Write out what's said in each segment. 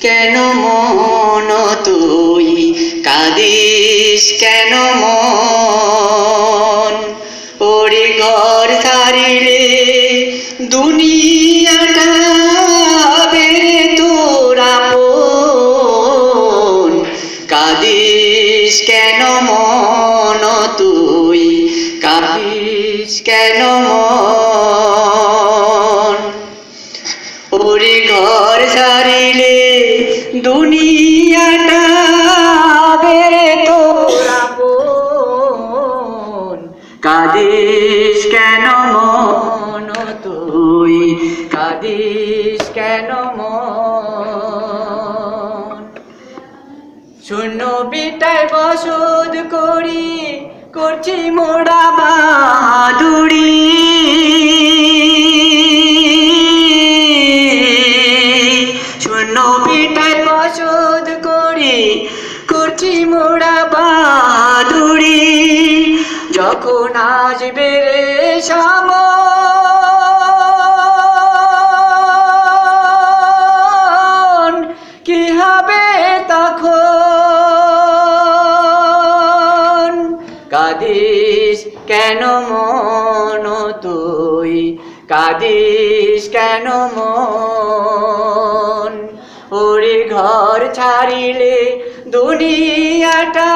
কেন মন তুই? কাঁদিস কেন মন? ওরে ঘর ছাড়িলে দুনিয়াটা বেড়ে তোরা আপন। কাঁদিস কেন মন তুই? কাঁদিস কেন মন? ওরে ঘর ছাড়িলে দুনিয়াটা বেড়ে আপন কাঁদিস কেন মন তুই? কাঁদিস কেন মন? শূন্য বিটায় বসদ করি, করছি মোড়া বাহাদুরি করছি মোড়া বাহাদুরি যখন আসবে রে সামন কি হবে তখন? কাদিস কেন মন তুই? কাদিস কেন মন দুনিয়াটা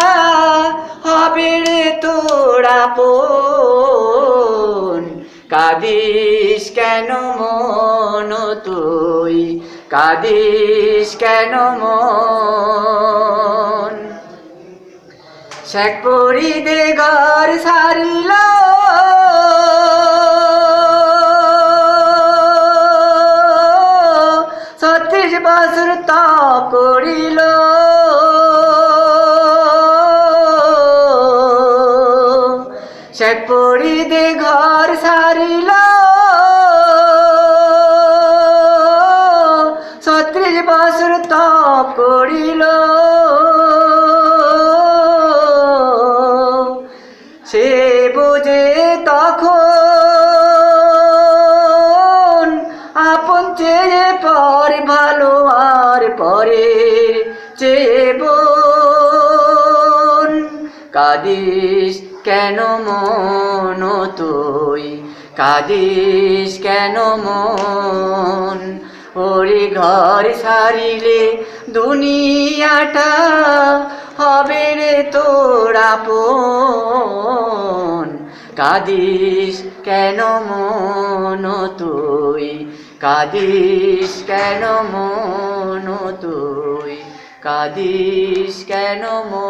হবে রে তোরা পন কাদিস কেন মন তুই? কাদিস কেন মন? শেখ পরিদে ঘর সারিল। ছত্রিশ বছর তপ করিল। শেখ পরিদে ঘর সারিল। ছত্রিশ বছর তপ করিল। সে বুঝে তখন আপন চেয়ে পর ভালো আর পরে চেয়ে কাদিস কেন মন তুই? কাদিস কেন মন? ওরে ঘর সারিলে দুনিয়াটা হবে রে তোরা পন কাদিস কেন মন তুই? কাদিস কেন মন তুই? কাদিস কেন মো